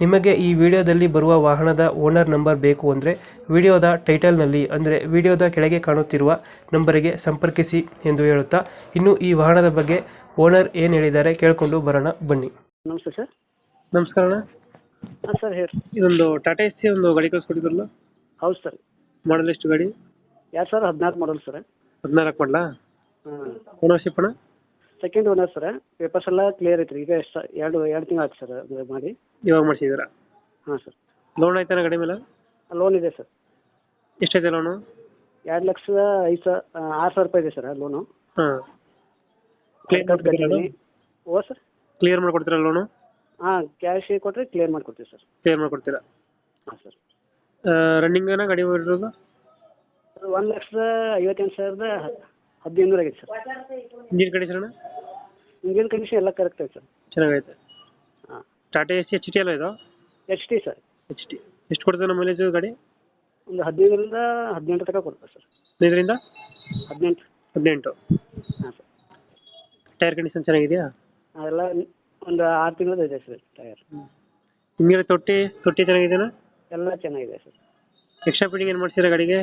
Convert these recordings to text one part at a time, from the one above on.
ನಿಮಗೆ ಈ ವಿಡಿಯೋದಲ್ಲಿ ಬರುವ ವಾಹನದ ಓನರ್ ನಂಬರ್ ಬೇಕು ಅಂದರೆ ವಿಡಿಯೋದ ಟೈಟಲ್ನಲ್ಲಿ ಅಂದರೆ ವಿಡಿಯೋದ ಕೆಳಗೆ ಕಾಣುತ್ತಿರುವ ನಂಬರಿಗೆ ಸಂಪರ್ಕಿಸಿ ಎಂದು ಹೇಳುತ್ತಾ ಇನ್ನು ಈ ವಾಹನದ ಬಗ್ಗೆ ಓನರ್ ಏನು ಹೇಳಿದ್ದಾರೆ ಕೇಳಿಕೊಂಡು ಬರೋಣ ಬನ್ನಿ. ನಮಸ್ಕಾರ ಸರ್. ನಮಸ್ಕಾರ ಅಣ್ಣ. ಹಾಂ ಸರ್ ಹೇಳಿ. ಇದೊಂದು ಟಾಟಾ ಎಸ್ ಸಿ ಒಂದು ಗಾಡಿ ಕಳಿಸ್ಕೊಟ್ಟಿದ್ರಲ್ಲ? ಹೌದು ಸರ್. ಮಾಡಲ್ ಎಷ್ಟು ಗಾಡಿ? ಯಾರು ಸರ್ ಹದಿನಾರು ಮಾಡಲ್ ಸರ್. ಹದಿನಾಲ್ಕು ಮಾಡಲಾ? ಹಾಂ ಓನರ್ಶಿಪ್ ಅಣ್ಣ? ಸೆಕೆಂಡ್ ಓನರ್ ಸರ್ ಪೇಪರ್ಸ್ ಎಲ್ಲ ಕ್ಲಿಯರ್ ಐತ್ರಿ ಈಗ ಎಷ್ಟು ಎರಡು ಎರಡು ತಿಂಗಳು ಆಯ್ತು ಸರ್ ಅದು ಮಾಡಿ. ಇವಾಗ ಮಾಡಿಸಿದ್ದೀರಾ? ಹಾಂ ಸರ್ ಲೋನ್ ಆಯ್ತಾನ ಗಾಡಿ ಮೇಲೆ? ಲೋನ್ ಇದೆ ಸರ್ ಎಷ್ಟೈತೆ ಲೋನು ಎರಡು ಲಕ್ಷದ ಐದು ಸಾವಿರ ಆರು ಸಾವಿರ ರೂಪಾಯಿ ಇದೆ ಸರ್ ಲೋನು ಹಾಂ. ಕ್ಲಿಯರ್ ಮಾಡ್ಕೊಡ್ತೀರಾ ಓ ಸರ್ ಕ್ಲಿಯರ್ ಮಾಡ್ಕೊಡ್ತೀರಾ ಲೋನು ಹಾಂ ಕ್ಯಾಶ್ ಕೊಟ್ಟರೆ ಕ್ಲಿಯರ್ ಮಾಡಿಕೊಡ್ತೀವಿ ಸರ್ ಕ್ಲಿಯರ್ ಮಾಡ್ಕೊಡ್ತೀರಾ? ಹಾಂ ಸರ್ ರನ್ನಿಂಗ್ ಏನೋ ಗಾಡಿ ಇರೋದು ಒಂದು ಲಕ್ಷದ ಐವತ್ತೆಂಟು ಸಾವಿರದ ಹದಿನೈದು ಆಗೈತೆ ಸರ್. ಇಂಜಿನ್ ಕಂಡೀಷನ್ ಅಣ್ಣ. ಇಂಜಿನ್ ಕಂಡೀಷನ್ ಎಲ್ಲ ಕರೆಕ್ಟ್ ಐತೆ ಸರ್. ಚೆನ್ನಾಗೈತೆ. ಹಾಂ. Tata S C H T ಅಲ್ಲ ಇದು? H T sir. H T. ಎಷ್ಟು ಕೊಡ್ತದೆ ನಮ್ಮ ಮೈಲೇಜು ಗಾಡಿ? ಒಂದು ಹದಿನೈದರಿಂದ ಹದಿನೆಂಟು ತನಕ ಕೊಡ್ತಾರೆ ಸರ್. ಹದಿನೈದರಿಂದ? ಹದಿನೆಂಟು. ಹದಿನೆಂಟು. ಹಾಂ ಸರ್. ಟೈರ್ ಕಂಡೀಷನ್ ಚೆನ್ನಾಗಿದೆಯಾ? ಅದೆಲ್ಲ ಒಂದು ಆರು ತಿಂಗಳದ್ದು ಇದೆ ಸರ್ ಟೈರ್ ಹಿಂದ್ಗಡೆ ತೊಟ್ಟಿ ತೊಟ್ಟಿ ಚೆನ್ನಾಗಿದೆಯಾ ಎಲ್ಲ ಚೆನ್ನಾಗಿದೆ ಸರ್. ಎಕ್ಸ್ಟ್ರಾ ಫಿಟ್ಟಿಂಗ್ ಏನು ಮಾಡ್ತೀರಾ ಗಾಡಿಗೆ?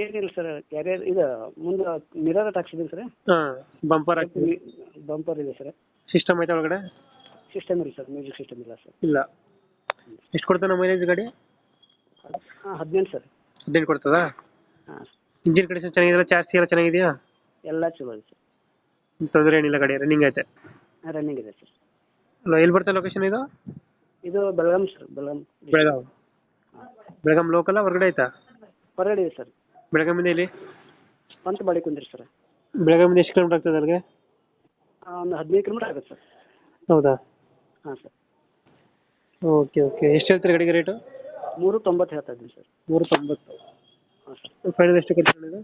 ಏನಿಲ್ಲ ಸರ್ ಕ್ಯಾರಿಯರ್ ಇದು ಮುಂದೆ ಮಿರರ್ ಹಾಕ್ಸಿದ್ದೀನಿ ಸರ್. ಹಾಂ ಬಂಪರ್ ಬಂಪರ್ ಇದೆ ಸರ್. ಸಿಸ್ಟಮ್ ಐತೆ ಒಳಗಡೆ? ಸಿಸ್ಟಮ್ ಇಲ್ಲ ಸರ್ ಮ್ಯೂಸಿಕ್ ಸಿಸ್ಟಮ್ ಇಲ್ಲ ಸರ್. ಇಲ್ಲ. ಎಷ್ಟು ಕೊಡ್ತದೆ ನಮ್ಮ ಮೈಲೇಜ್ ಗಾಡಿ? ಹಾಂ ಹದಿನೆಂಟು ಸರ್. ಹದಿನೆಂಟು ಕೊಡ್ತದಾ? ಹಾಂ ಇಂಜಿನ್ ಕಂಡೀಷನ್ ಚೆನ್ನಾಗಿದೆಯಾ ಚಾರ್ಜ್ ಎಲ್ಲ ಚೆನ್ನಾಗಿದೆಯಾ? ಎಲ್ಲ ಚಲೋ ಇದೆ ಸರ್ ತೊಂದರೆ ಏನಿಲ್ಲ ಗಾಡಿ ರನ್ನಿಂಗ್ ಐತೆ. ರನ್ನಿಂಗ್ ಇದೆ ಸರ್. ಅಲ್ಲ ಎಲ್ಲಿ ಬರ್ತದೆ ಲೊಕೇಶನ್ ಇದು? ಇದು ಬೆಳಗಾಂ ಸರ್ ಬೆಳಗಾಂ ಬೆಳಗಾಂ. ಬೆಳಗಾಂ ಲೋಕಲ್ ಹೊರಗಡೆ ಐತಾ? ಹೊರಗಡೆ ಇದೆ ಸರ್. ಬೆಳಗಾಮಿಂದ ಇಲ್ಲಿ ಅಂತ ಬಾಡಿ ಕುಂದಿರಿ ಸರ್. ಬೆಳಗಾಮಿಂದ ಎಷ್ಟು ಕಿಲೋಮೀಟರ್ ಆಗ್ತದೆ ಅಲ್ಲಿಗೆ? ಒಂದು ಹದಿನೈದು ಕಿಲೋಮೀಟರ್ ಆಗುತ್ತೆ ಸರ್. ಹೌದಾ? ಹಾಂ ಸರ್. Okay okay. ಎಷ್ಟು ಹೇಳ್ತೀರಿ ಗಾಡಿಗೆ ರೇಟು ಮೂರು ತೊಂಬತ್ತು ಹೇಳ್ತಾ ಇದ್ದೀನಿ ಸರ್. ಮೂರು ತೊಂಬತ್ತು. ಹಾಂ ಸರ್. ಫೈನಲ್ ಎಷ್ಟು ಕೊಡ್ತೀರಾ ಇದು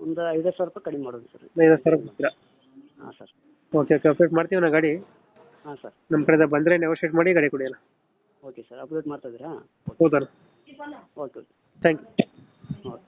ಒಂದು ಐದು ಸಾವಿರ ರೂಪಾಯಿ ಕಡಿಮೆ ಮಾಡೋದು ಸರ್. ಐದು ಸಾವಿರ ಕೊಡ್ತೀರಾ? ಹಾಂ ಸರ್. Okay okay. ಅಪ್ಡೇಟ್ ಮಾಡ್ತೀವಿ ನಾ ಗಾಡಿ. ಹಾಂ ಸರ್. ನಮ್ಮ ಕಡೆ ಬಂದರೆ ನೆಗೋಷಿಯೇಟ್ ಮಾಡಿ ಗಾಡಿ ಕೊಡಿ ಓಕೆ ಸರ್. ಅಪ್ಡೇಟ್ ಮಾಡ್ತಾ ಇದ್ದೀರಾ? ಹೌದಾ okay okay. Thank you okay.